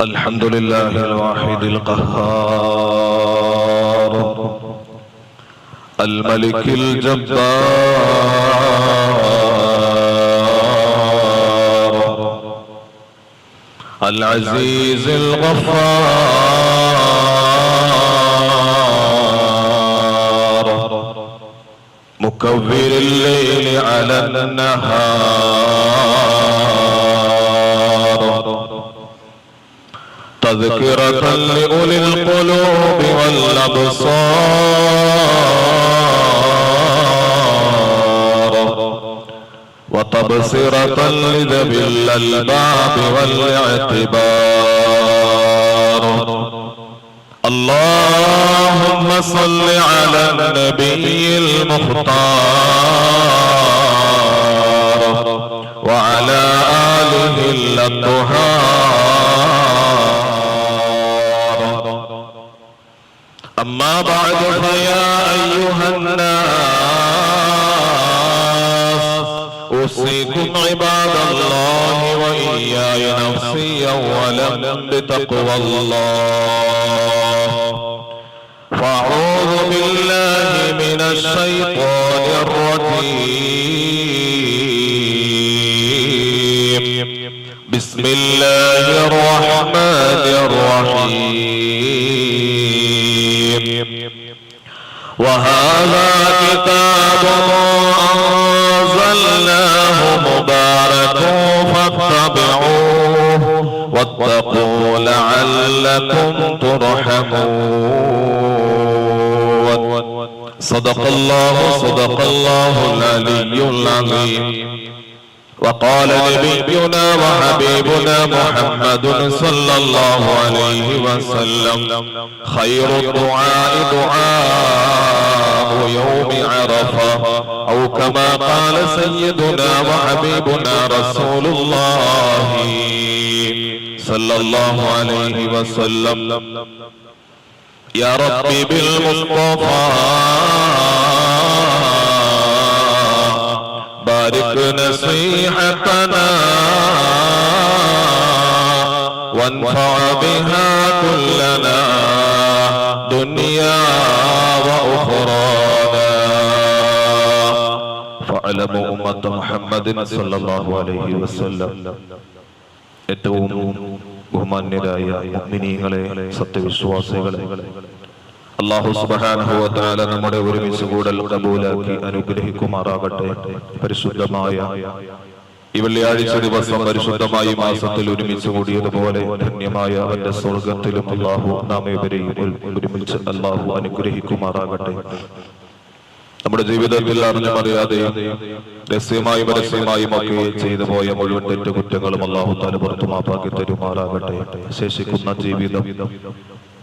الحمد لله الواحد القهار. الملك الجبار. العزيز الغفار. مكبر الليل على النهار. تذكرة لأولي القلوب والأبصار. وتبصرة لذوي الألباب والإعتبار. اللهم صل على النبي المختار. وعلى آله الأطهار. بعد فيا أيها الناس أوصيكم عباد الله وإياي نفسي أولا بتقوى الله. فأعوذ بالله من الشيطان الرجيم. بسم الله الرحمن الرحيم. واتقوا لعلكم ترحمون. صدق الله صدق الله العلي العظيم. وقال نبينا وحبيبنا محمد صلى الله عليه وسلم خير الدعاء دعاء يوم عرفة. أو كما قال سيدنا وحبيبنا رسول الله. صلى الله عليه وسلم. يا ربي بالمصطفى بارك نصيحتنا وانفع بها كلنا دنيا وأخرانا. فاعلموا أمة محمد صلى الله عليه وسلم. ഏറ്റവും ബഹുമാന്യരായ മുഅ്മിനീങ്ങളെ സത്യവിശ്വാസികളെ അള്ളാഹു തആല നമ്മുടെ ഒരുമിച്ച് കൂടൽ കബൂലാക്കി അനുഗ്രഹിക്കുമാറാകട്ടെ. പരിശുദ്ധമായ ഈ വെള്ളിയാഴ്ച ദിവസം പരിശുദ്ധമായ മാസത്തിൽ ഒരുമിച്ച് കൂടിയതുപോലെ ധന്യമായ അവന്റെ സ്വർഗത്തിലും അള്ളാഹു നാം ഇവരെയും ഒരു- ഒരുമിച്ച് അള്ളാഹു അനുഗ്രഹിക്കുമാറാകട്ടെ. നമ്മുടെ ജീവിതത്തിൽ അറിഞ്ഞും അറിയാതെയും രഹസ്യമായും പരസ്യമായും ഒക്കെ ചെയ്തു പോയ മുഴുവൻ തെറ്റു കുറ്റങ്ങളും താല പുറത്തു മാപ്പാക്കി തരുമാറാകട്ടെ. ശേഷിക്കുന്ന ജീവിതം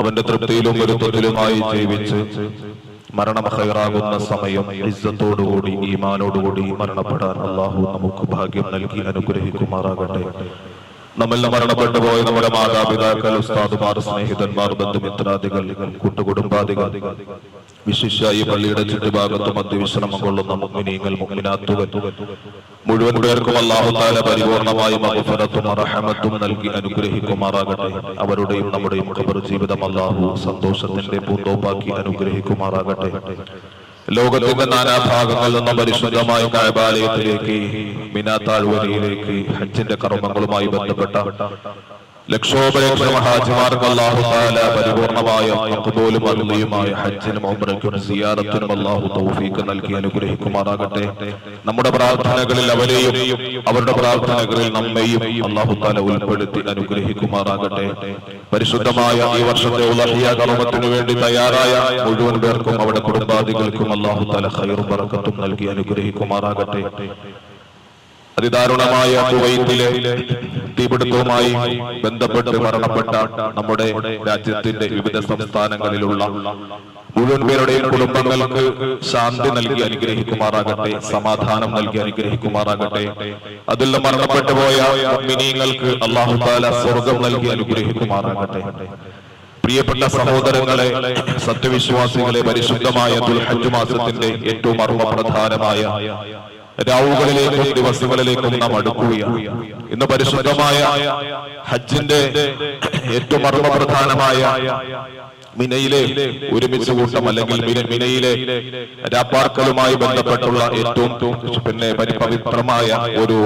അവന്റെ തൃപ്തിയിലും ഒരുത്തത്തിലുമായി ജീവിച്ച് മരണം ഹൈറാകുന്ന സമയം ഇസ്സത്തോടുകൂടി ഈമാനോടുകൂടി മരണപ്പെടാൻ അള്ളാഹു നമുക്ക് ഭാഗ്യം നൽകി അനുഗ്രഹിക്കുമാറാകട്ടെ. നമ്മെല്ലാം മരണപ്പെട്ടു പോയ നമ്മുടെ മാതാപിതാക്കൾ ഉസ്താദുമാർ സ്നേഹിതന്മാർ ബന്ധുമിത്രാദികൾ കൂട്ടുകുടുംബാദികൾ വിശിഷ്യ ഈ പള്ളിയുടെ ചുറ്റുഭാഗത്ത് മധ്യവിശ്രമം കൊള്ളുന്ന മുഗ്മിനീങ്ങൾ മുഗ്മിനാത്തുകൾ. മുഴുവൻ പേർക്കും അള്ളാഹുത്താല പരിപൂർണമായും മഹഫറത്തും റഹമത്തും നൽകി അനുഗ്രഹിക്കുമാറാകട്ടെ. അവരുടെയും നമ്മുടെയും ഖബർ ജീവിതം അള്ളാഹു സന്തോഷത്തിന്റെ പൂന്തോപ്പാക്കി അനുഗ്രഹിക്കുമാറാകട്ടെ. ലോകത്തിന്റെ നാനാഭാഗങ്ങളിൽ നിന്നും പരിശുദ്ധമായ കായബാലയത്തിലേക്ക് മിനാത്താഴ്വരയിലേക്ക് ഹജ്ജിന്റെ കർമ്മങ്ങളുമായി ബന്ധപ്പെട്ട ലക്ഷോപലക്ഷം ഹാജിമാർക്ക് അല്ലാഹു തആല പരിപൂർണമായ മഖബൂലും അർളിയുമായ ഹജ്ജിനും ഉംറയ്ക്കും സിയാറത്തിനും അല്ലാഹു തൗഫീഖ് നൽകി അനുഗ്രഹിക്കുമാറാകട്ടെ. നമ്മുടെ പ്രാർത്ഥനകളിൽ അവരെയും അവരുടെ പ്രാർത്ഥനകളിൽ നമ്മയും അല്ലാഹു താല ഉൾപ്പെടുത്തി അനുഗ്രഹിക്കുമാറാകട്ടെ. പരിശുദ്ധമായ ഈ വർഷത്തെ ഉലഹിയ കർമ്മത്തിനു വേണ്ടി തയ്യാറായ മുഴുവൻ പേർക്കും അവരുടെ കുടുംബാദികൾക്കും അല്ലാഹു തആല ഹൈറും പറക്കത്തും നൽകി അനുഗ്രഹിക്കുമാറാകട്ടെ. അതിദാരുണമായ കുവൈത്തിലെ തീപിടുത്തവുമായി ബന്ധപ്പെട്ട് മരണപ്പെട്ട നമ്മുടെ രാജ്യത്തിന്റെ വിവിധ സംസ്ഥാനങ്ങളിലുള്ള മുഴുവൻ പേരുടെയും കുടുംബങ്ങൾക്ക് ശാന്തി നൽകി അനുഗ്രഹിക്കുമാറാകട്ടെ സമാധാനം നൽകി അനുഗ്രഹിക്കുമാറാകട്ടെ. അതിൽ മരണപ്പെട്ടു പോയ മിനിങ്ങൾക്ക് അള്ളാഹു താല സ്വർഗം നൽകി അനുഗ്രഹിക്കുമാറാകട്ടെ. പ്രിയപ്പെട്ട സഹോദരങ്ങളെ സത്യവിശ്വാസികളെ പരിശുദ്ധമായ ദുൽഹജ്ജ് മാസത്തിന്റെ ഏറ്റവും മർമ്മപ്രധാനമായ രാവുകളിലേക്കും ദിവസങ്ങളിലേക്കും നാം അടുക്കുകയാണ്. ഇന്ന് പരിശുദ്ധമായ ഹജ്ജിന്റെ ഏറ്റവും മർമ്മപ്രധാനമായ മിനയിലെ ഒരുമിച്ച് കൂട്ടം അല്ലെങ്കിൽ മിനയിലെ രാപ്പാർക്കലുമായി ബന്ധപ്പെട്ടുള്ള ഏറ്റവും പിന്നെ പരിപവിത്രമായ ഒരു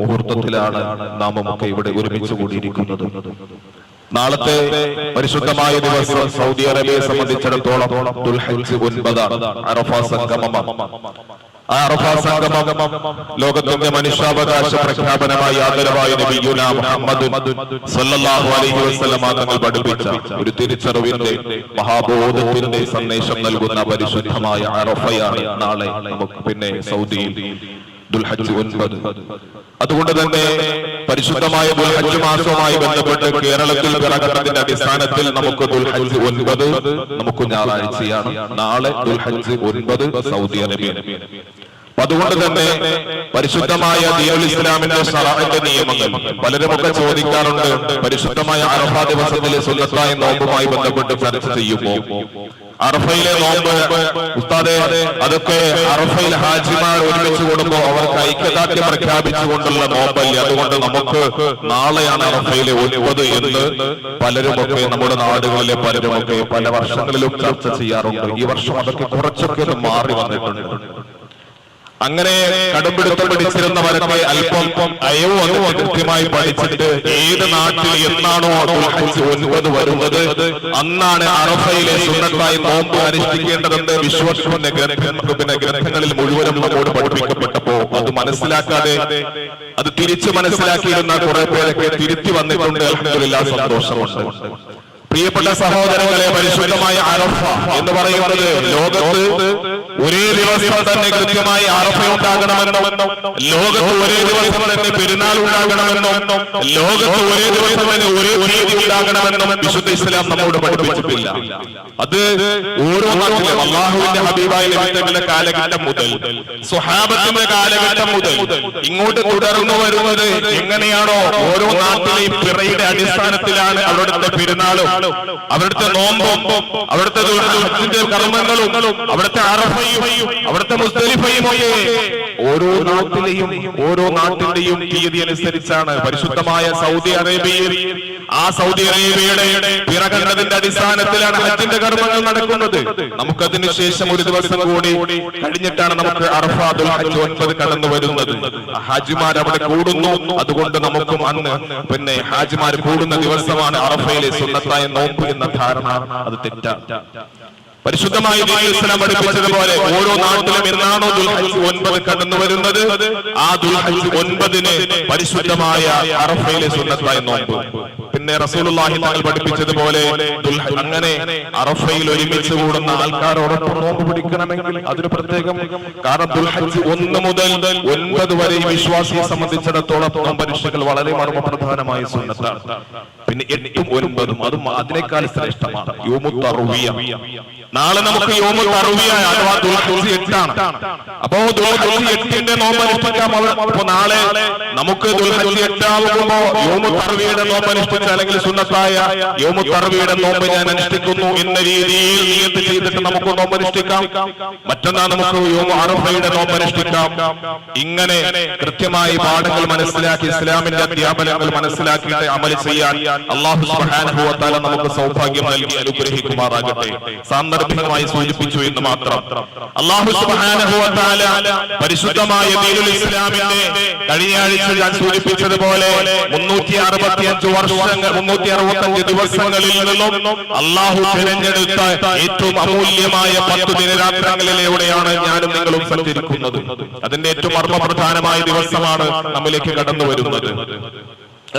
മുഹൂർത്തത്തിലാണ് നാം ഒക്കെ ഇവിടെ ഒരുമിച്ച് കൂടിയിരിക്കുന്നത്. നാളത്തെ പരിശുദ്ധമായ ദിവസം സൗദി അറേബ്യയെ സംബന്ധിച്ചിടത്തോളം ഒൻപതാണ് അറഫ സംഗമം ആ അറഫ സംഗമം ലോകത്തിന്റെ മനുഷ്യാവകാശ പ്രഖ്യാപനമായി ആദരവായ സല്ലല്ലാഹു അലൈഹി വസല്ലമ തങ്ങൾ പഠിപ്പിച്ച ഒരു തിരിച്ചറിവിന്റെ മഹാബോധത്തിന്റെ സന്ദേശം നൽകുന്ന പരിശുദ്ധമായ അറഫയാണ് നാളെ നമുക്ക് പിന്നെ സൗദിയിൽ അതുകൊണ്ട് തന്നെ പരിശുദ്ധമായ ദുൽഹജ് മാസവുമായി ബന്ധപ്പെട്ട് കേരളത്തിൽ പിറക്കുന്നതിന്റെ അടിസ്ഥാനത്തിൽ നമുക്ക് ദുൽഹജ് ഒൻപത് നമുക്ക് ഞായറാഴ്ചയാണ്. നാളെ ദുൽഹജ് ഒൻപത് സൗദി അറേബ്യ അതുകൊണ്ട് തന്നെ പരിശുദ്ധമായ ദീനുൽ ഇസ്ലാമിന്റെ ഷറാഇന്റെ നിയമങ്ങൾ പലരുമൊക്കെ ചോദിക്കാറുണ്ട് പരിശുദ്ധമായ അറഫ ദിവസത്തിലെ സുന്നത്തായ നോമ്പുമായി ബന്ധപ്പെട്ട് ചർച്ച ചെയ്യുമോ? അറഫയിലെ നോമ്പ് ഉസ്താദെ അതൊക്കെ അറഫയിൽ ഹാജിമാർ ഒരുമിച്ച് കൂടുമ്പോൾ അവർക്ക് ഐക്യദാർഢ്യം പ്രഖ്യാപിച്ചുകൊണ്ടുള്ള നോമ്പല്ലേ? അതുകൊണ്ട് നമുക്ക് നാളെയാണ് അറഫയിലെ ഒൻപത് എന്ന് പലരുമൊക്കെ നമ്മുടെ നാടുകളിലെ പലരുമൊക്കെ പല വർഷങ്ങളിലും ചർച്ച ചെയ്യാറുണ്ട്. ഈ വർഷം അതൊക്കെ കുറച്ചൊക്കെ മാറി വന്നിട്ടുണ്ട്. അങ്ങനെ കടുംപിടുത്തം പിടിച്ചിരുന്നവരൊക്കെ അല്പം അയവും അതും കൃത്യമായി പഠിച്ചിട്ട് ഏത് നാട്ടിൽ എന്നാണോ ഒൻപത് വരുന്നത്? അന്നാണ് അറഫയിലെ സുന്നത്തായി നോമ്പ് അനുഷ്ഠിക്കേണ്ടതെന്ന് ഗ്രന്ഥ പിന്നെ ഗ്രന്ഥങ്ങളിൽ മുഴുവനും നമ്മോട് പഠിപ്പിക്കപ്പെട്ടപ്പോ അത് മനസ്സിലാക്കാതെ അത് തിരിച്ചു മനസ്സിലാക്കിയിരുന്ന കുറെ പേരൊക്കെ തിരുത്തി വന്നിട്ടുണ്ട്. അൽഹംദുലില്ലാ സന്തോഷമുണ്ട്. പ്രിയപ്പെട്ട സഹോദരങ്ങളെ പരിശുദ്ധമായ അറഫ എന്ന് പറയുന്നത് ലോകത്ത് ഒരേ ദിവസം തന്നെ കൃത്യമായി അറഫ ഉണ്ടാകണമെന്നും ലോകത്ത് ഒരേ ദിവസം തന്നെ പെരുന്നാൾ ഉണ്ടാകണമെന്നും ലോകത്ത് ഒരേ ദിവസം തന്നെ ഒരേ രീതി ഉണ്ടാകണമെന്നും വിശുദ്ധ ഇസ്ലാം നമ്മോട് പഠിപ്പിച്ചിട്ടില്ല. അത് ഓരോ നാട്ടിലും അള്ളാഹുവിന്റെ ഹബീബായ നബിയുടെ കാലഘട്ടം മുതൽ സ്വഹാബത്തിന്റെ കാലഘട്ടം മുതൽ ഇങ്ങോട്ട് തുടർന്നു വരുന്നത് എങ്ങനെയാണോ? ഓരോ നാട്ടിലെയും പിറയുടെ അടിസ്ഥാനത്തിലാണ് അവിടുത്തെ പെരുന്നാളും. അവിടുത്തെ നോമ്പും അവിടുത്തെ കർമ്മങ്ങളും അവിടുത്തെ അറഫയും അവിടുത്തെ മുസ്തലിഫയും ഓരോ നാട്ടിലെയും ഓരോ നാട്ടിന്റെയും തീയതി അനുസരിച്ചാണ് പരിശുദ്ധമായ സൗദി അറേബ്യയിൽ ആ സൗദി അറേബ്യയുടെ പിറകണ്ടതിന്റെ അടിസ്ഥാനത്തിലാണ് ഹജ്ജിന്റെ കർമ്മങ്ങൾ നടക്കുന്നത്. നമുക്കതിനു ശേഷം ഒരു ദിവസം കൂടി കഴിഞ്ഞിട്ടാണ് നമുക്ക് അറഫാദുൽ ഹജ്ജ് ഒൻപത് കടന്നു വരുന്നത്. ഹാജിമാർ അവിടെ കൂടുന്നു. അതുകൊണ്ട് നമുക്കും അന്ന് പിന്നെ ഹാജിമാർ കൂടുന്ന ദിവസമാണ് അറഫയിലെ സുന്നത്തായ നോമ്പ് എന്ന ധാരണ അത് തെറ്റാണ് പരിശുദ്ധമായ ഇസ്ലാം പഠിപ്പിച്ചതുപോലെ ഓരോ നാട്ടിലും എന്നാണോ ദുൽഹജ് ഒൻപത് കടന്നു വരുന്നത്? ആ ദുൽഹജ് ഒൻപതിന് പരിശുദ്ധമായ അറഫയിലെ സുന്നത്തായി നോമ്പ്. പിന്നെ റസൂലുള്ളാഹി തങ്ങൾ പഠിപ്പിച്ചതുപോലെ അങ്ങനെ അറഫയിൽ ഒരുമിച്ച് കൂടുന്ന ആൾക്കാരോടൊപ്പം നോമ്പ് പിടിക്കണമെങ്കിൽ അതിന് പ്രത്യേകം. കാരണം ദുൽഹജ് ഒന്ന് മുതൽ ഒൻപത് വരെ ഈ വിശ്വാസിയെ സംബന്ധിച്ചിടത്തോളം പരീക്ഷകൾ വളരെ മർമ്മപ്രധാനമായ സുന്നത്താണ്. പിന്നെ എട്ടും ഒൻപതും അതും അതിനേക്കാൾ ശ്രേഷ്ഠമാണ്. യോമു നാളെ നമുക്ക് യോമു അഥവാ ദുൽഹജ്ജ് എട്ടാണ്. അപ്പോ ദുൽഹജ്ജ് എട്ടിന്റെ നോമ്പ് അനുഷ്ഠിക്കാം അപ്പോ നാളെ നമുക്ക് ദുൽഹജ്ജ് എട്ടാകുമ്പോ യോമു നോമ്പ് അനുഷ്ഠിച്ച അല്ലെങ്കിൽ സുന്നത്തായ യോമു നോമ്പ് ഞാൻ അനുഷ്ഠിക്കുന്നു എന്ന രീതിയിൽ നിയത്ത് ചെയ്തിട്ട് നമുക്ക് നോമ്പ് അനുഷ്ഠിക്കാം മറ്റന്നാൾ നമുക്ക് യോമു അറുഫയുടെ നോമ്പ് അനുഷ്ഠിക്കാം ഇങ്ങനെ കൃത്യമായി പാഠങ്ങൾ മനസ്സിലാക്കി ഇസ്ലാമിന്റെ അധ്യാപനങ്ങൾ മനസ്സിലാക്കിയിട്ട് അമൽ ചെയ്യാൻ അള്ളാഹു തആല നമുക്ക് സൗഭാഗ്യം നൽകി അനുഗ്രഹിക്കുമാറാകട്ടെ. സാന്ദർഭികമായി സൂചിപ്പിച്ചു എന്ന് മാത്രം. അള്ളാഹു തആല പരിശുദ്ധമായ ഇസ്ലാമിന്റെ കഴിഞ്ഞ ആഴ്ച ഞാൻ സൂചിപ്പിച്ചതുപോലെ മുന്നൂറ്റി അറുപത്തിയഞ്ച് വർഷങ്ങൾ മുന്നൂറ്റി അറുപത്തഞ്ച് ദിവസങ്ങളിൽ നിന്നും അള്ളാഹു തിരഞ്ഞെടുത്ത ഏറ്റവും അമൂല്യമായ പത്ത് ദിനരാത്രങ്ങളിലൂടെയാണ് ഞാനും നിങ്ങളും സഞ്ചരിക്കുന്നത്. അതിന്റെ ഏറ്റവും മർമ്മപ്രധാനമായ ദിവസമാണ് നമ്മിലേക്ക് കടന്നു വരുന്നത്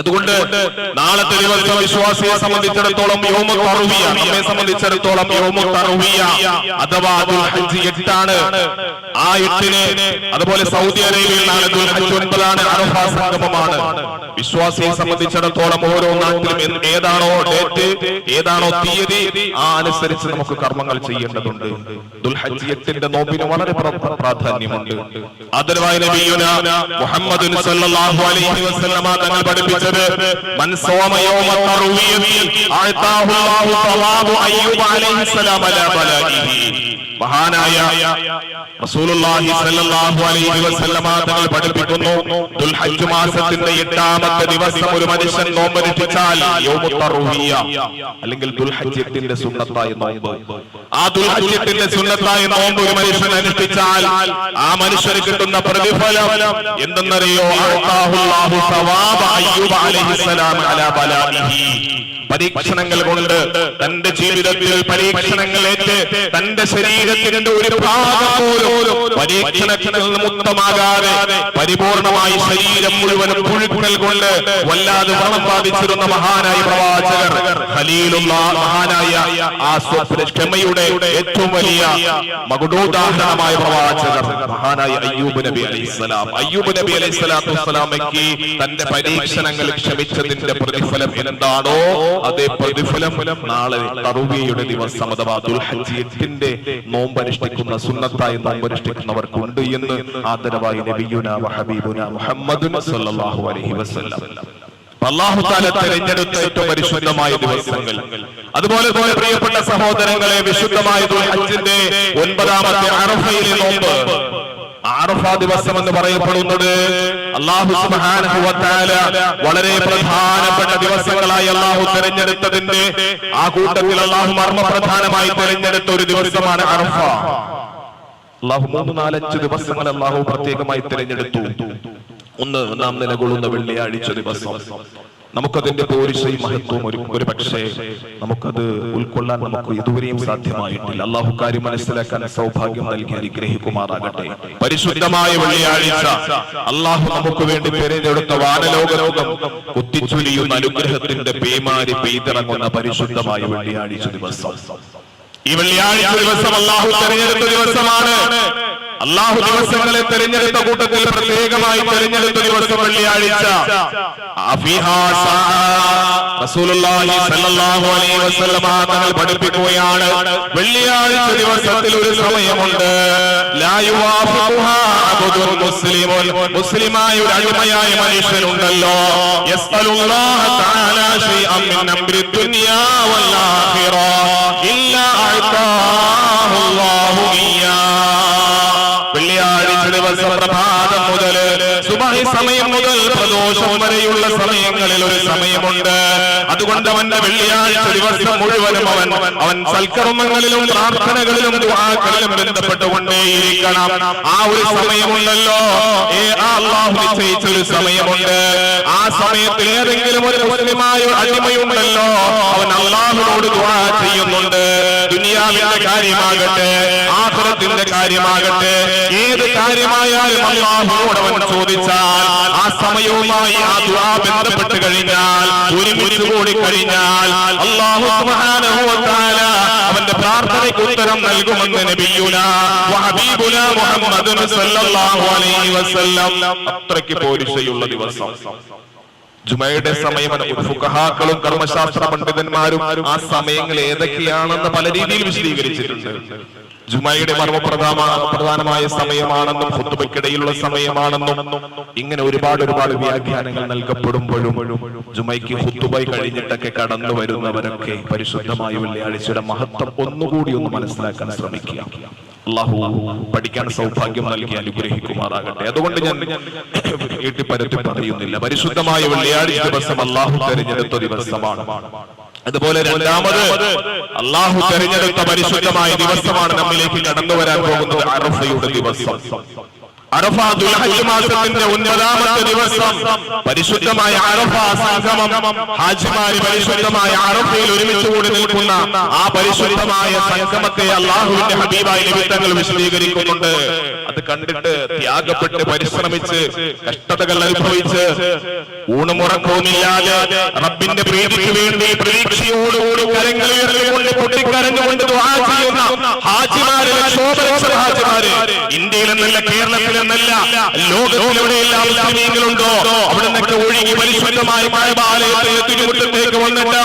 അതുകൊണ്ട് നാളത്തെ ദിവസം വിശ്വാസിയെ സംബന്ധിച്ചിടത്തോളം യോമ തറുവിയ നമ്മെ സംബന്ധിച്ചിടത്തോളം യോമ തറുവിയ അഥവാ ദുൽഹജ്ജ് എട്ടാണ്. ആ എട്ടിന് അതുപോലെ സൗദി അറേബ്യയിൽ നാളെ ദുൽഹജ്ജ് ഒൻപതാണ് അറഫ സംഗമമാണ്. വിശ്വാസിയെ സംബന്ധിച്ചിടത്തോളം ഓരോ നാട്ടിലും ഏതാണോ ഡേറ്റ് ഏതാണോ തീയതി ആ അനുസരിച്ച് നമുക്ക് കർമ്മങ്ങൾ ചെയ്യേണ്ടതുണ്ട്. ദുൽഹജ്ജ് എട്ടിന്റെ നോമ്പിന് വളരെ പ്രാധാന്യമുണ്ട്. ആദരവായ നബിയുന മുഹമ്മദ് തങ്ങൾ പഠിപ്പിച്ചത് മൻ മഹാനായ റസൂലുള്ളാഹി സ്വല്ലല്ലാഹു അലൈഹി വസല്ലമ തങ്ങൾ പഠിപ്പിക്കുന്നു. ദുൽഹജ്ജ് മാസത്തിന്റെ എട്ടാമത്തെ ദിവസം ഒരു മനുഷ്യൻ നോമ്പനുഷ്ഠിച്ചാൽ യൗമു തർവിയ അല്ലെങ്കിൽ ദുൽഹജ്ജത്തിന്റെ സുന്നത്തായ നോമ്പ്. ആ ദുൽഹജ്ജത്തിന്റെ സുന്നത്തായ നോമ്പ് ഒരു മനുഷ്യൻ അനുഷ്ഠിച്ചാൽ ആ മനുഷ്യന് കിട്ടുന്ന പ്രതിഫലം എന്തെന്നറിയോ? അഅതാഹുല്ലാഹു സവാബ അയ്യൂബ് അലൈഹിസ്സലാം അലാ ബലാഇഹി. പരീക്ഷണങ്ങൾ കൊണ്ട് തന്റെ ജീവിതത്തിൽ പരീക്ഷണങ്ങൾ ഏറ്റ് തന്റെ ശരീരത്തിന്റെ ഒരു ഭാഗം പോലും പരീക്ഷണത്തിൽ മുക്തമാകാതെ പരിപൂർണമായി ശരീരം മുഴുവൻ പുഴുക്കൾ കൊണ്ട് വല്ലാതെ വളം ബാധിച്ചിരുന്ന മഹാനായ പ്രവാചകർ ഖലീലുള്ള മഹാനായ ആ സ്വപ്ന ക്ഷമയുടെ ഏറ്റവും വലിയ മകുടോദാഹരണമായ പ്രവാചകർ മഹാനായ അയ്യൂബ് നബി അലൈഹിസ്സലാം. അയ്യൂബ് നബി അലൈഹി സ്വലാത്തു വസ്സലാമയ്ക്ക് തന്റെ പരീക്ഷണങ്ങൾ ക്ഷമിച്ചതിന്റെ പ്രതിഫലം എന്താണോ അതേ പ്രതിഫലം നാളെ തറുവിയുടെ ദിവസം അഥവാ ദുൽഹജ്ജ് എട്ടിന്റെ നോമ്പനുഷ്ഠിക്കുന്ന സുന്നത്തായി നോമ്പനുഷ്ഠിക്കുന്നവർക്കുണ്ട് എന്ന് ആദരവായി അലൈഹി വസല്ലം. പരിശുദ്ധമായ ദിവസങ്ങൾ. അതുപോലെ പോലെ പ്രിയപ്പെട്ട സഹോദരങ്ങളെ വിശുദ്ധമായ ഒൻപതാമത്തെ അറഫയിലെ നോമ്പ്. ആറഫ ദിവസം എന്ന് പറയപ്പെടുന്നത് അള്ളാഹു വളരെ പ്രധാനപ്പെട്ട ദിവസങ്ങളായി അള്ളാഹു തിരഞ്ഞെടുത്തതിന്റെ ആ കൂട്ടത്തിൽ അള്ളാഹു മർമ്മപ്രധാനമായി തിരഞ്ഞെടുത്ത ഒരു ദിവസമാണ് അറഫ അള്ളാഹു മൂന്ന് നാലഞ്ച് ദിവസങ്ങൾ അള്ളാഹു പ്രത്യേകമായി തിരഞ്ഞെടുത്തു. ഒന്ന് നാം നിലകൊള്ളുന്ന വെള്ളിയാഴ്ച ദിവസം. നമുക്കതിന്റെ പോരിശ്രീ മഹത്വവും ഒരു ഒരു പക്ഷേ നമുക്കത് ഉൾക്കൊള്ളാൻ നമുക്ക് ഇതുവരെയും സാധ്യമായിട്ടില്ല. അള്ളാഹു കാര്യം മനസ്സിലാക്കാൻ സൗഭാഗ്യം നൽകി അനുഗ്രഹിക്കുമാറാകട്ടെ. പരിശുദ്ധമായ വെള്ളിയാഴ്ച. അള്ളാഹു നമുക്ക് വേണ്ടി തിരഞ്ഞെടുത്ത വാനലോകലോകം കുത്തിച്ചുലിയുന്ന അനുഗ്രഹത്തിന്റെ പേമാരി പെയ്തിറങ്ങുന്ന പരിശുദ്ധമായ വെള്ളിയാഴ്ച ദിവസം. ഈ വെള്ളിയാഴ്ച ദിവസം അള്ളാഹു തെരഞ്ഞെടുത്ത ദിവസമാണ്. അള്ളാഹു ദിവസങ്ങളെ തെരഞ്ഞെടുത്ത കൂട്ടത്തിൽ പ്രത്യേകമായി തെരഞ്ഞെടുത്ത ദിവസം വെള്ളിയാഴ്ച. തങ്ങൾ പഠിപ്പിക്കുകയാണ്. വെള്ളിയാഴ്ച ദിവസത്തിൽ ഒരു സമയമുണ്ട്. മുസ്ലിമായ ഒരു അടിമയായ മനുഷ്യനുണ്ടല്ലോ. യസ്അലുല്ലാഹ പ്രദോഷം വരെയുള്ള സമയങ്ങളിൽ ഒരു സമയമുണ്ട്. അതുകൊണ്ട് അവന്റെ വെള്ളിയാഴ്ച ദിവസം മുഴുവനും അവൻ അവൻ സൽക്കർമ്മങ്ങളിലും പ്രാർത്ഥനകളിലും ദുആകളിലും ബന്ധപ്പെട്ടുകൊണ്ടേയിരിക്കണം. ആ ഒരു സമയമുണ്ടല്ലോ. ഏ ആ അള്ളാഹു നിശ്ചയിച്ച ഒരു സമയമുണ്ട്. ആ സമയത്തിൽ ഏതെങ്കിലും ഒരു മുസ്ലിമായ അടിമയുണ്ടല്ലോ. അവൻ അള്ളാഹുനോട് ദുആ ചെയ്യുന്നുണ്ട്. ദുനിയാവിന്റെ കാര്യമാകട്ടെ ആഖിറത്തിന്റെ കാര്യമാകട്ടെ ഏത് കാര്യമായാലും അള്ളാഹുനോട് അവൻ ചോദിച്ചാൽ ആ സമയവുമായി ആ ദുആ ബന്ധപ്പെട്ട് കഴിഞ്ഞാൽ ഒരു ഒരുമിച്ച് കൂടി കഴിഞ്ഞാൽ അള്ളാഹു അവന്റെ പ്രാർത്ഥനയ്ക്ക് ഉത്തരം നൽകുമെന്ന് നബിയുല വഹബീബുന മുഹമ്മദ് സല്ലല്ലാഹു അലൈഹി വസല്ലം. അത്രയ്ക്ക് പോരിശയുള്ള ദിവസം. ജുമയുടെ സമയം ഫുഖഹാക്കളും കർമ്മശാസ്ത്ര പണ്ഡിതന്മാരും ആ സമയങ്ങൾ ഏതൊക്കെയാണെന്ന് പല രീതിയിൽ വിശദീകരിച്ചിട്ടുണ്ട്. ജുമയുടെ മർമ്മപ്രധാന പ്രധാനമായ സമയമാണെന്നും ഹുത്തുബയ്ക്കിടയിലുള്ള സമയമാണെന്നും ഇങ്ങനെ ഒരുപാട് ഒരുപാട് വ്യാഖ്യാനങ്ങൾ നൽകപ്പെടുമ്പോഴും ജുമയ്ക്ക് ഹുത്തുബൈ കഴിഞ്ഞിട്ടൊക്കെ കടന്നു വരുന്നവരൊക്കെ പരിശുദ്ധമായ വെള്ളിയാഴ്ചയുടെ മഹത്വം ഒന്നുകൂടി ഒന്ന് മനസ്സിലാക്കാൻ ശ്രമിക്കുക. അള്ളാഹു പഠിക്കാൻ സൗഭാഗ്യം നൽകി അനുഗ്രഹിക്കുമാറാകട്ടെ. അതുകൊണ്ട് ഞാൻ വീട്ടിപ്പരത്തി പറയുന്നില്ല. പരിശുദ്ധമായ വെള്ളിയാഴ്ച ദിവസം അള്ളാഹു തെരഞ്ഞെടുത്ത ദിവസമാണ്. അതുപോലെ രണ്ടാമത് അള്ളാഹു തെരഞ്ഞെടുത്ത പരിശുദ്ധമായ ദിവസമാണ് നമ്മിലേക്ക് കടന്നു വരാൻ പോകുന്നത് അറഫയുടെ ദിവസം. മാസത്തിന്റെ ഒൻപതാമത്തെ ദിവസം പരിശുദ്ധമായ അറഫ സംഗമം ഹാജിമാര് പരിശുദ്ധമായ അറഫയിൽ ഒരുമിച്ച് കൂടി നിൽക്കുന്ന ആ പരിശുദ്ധമായ സംഗമത്തെ അള്ളാഹുവിന്റെ ഹബീബായി നിമിത്തങ്ങൾ വിശദീകരിക്കുന്നുണ്ട്. അത് കണ്ടിട്ട് ത്യാഗപ്പെട്ട് പരിശ്രമിച്ച് കഷ്ടതകൾ അനുഭവിച്ച് ഊണുമുറക്കവുമില്ലാതെ റബ്ബിന്റെ പ്രീതിക്ക് വേണ്ടി പ്രതീക്ഷയോടുകൂടി കരങ്ങൾ ഉയർത്തിക്കൊണ്ട് പൊട്ടിക്കരഞ്ഞുകൊണ്ട് ചെയ്യുന്ന ഹാജിമാരെ ഹാജിമാര് ഇന്ത്യയിൽ എന്നല്ല കേരളത്തിലെ എന്നല്ല. ലോകത്തിലെവിടെയെല്ലാം മുസ്ലിമീങ്ങളുണ്ടോ? അവിടെ നിന്നൊക്കെ ഒഴുകി പരിശുദ്ധമായ മഴബാലയത്തെ തിരുമുറ്റത്തേക്ക് വന്നിട്ട്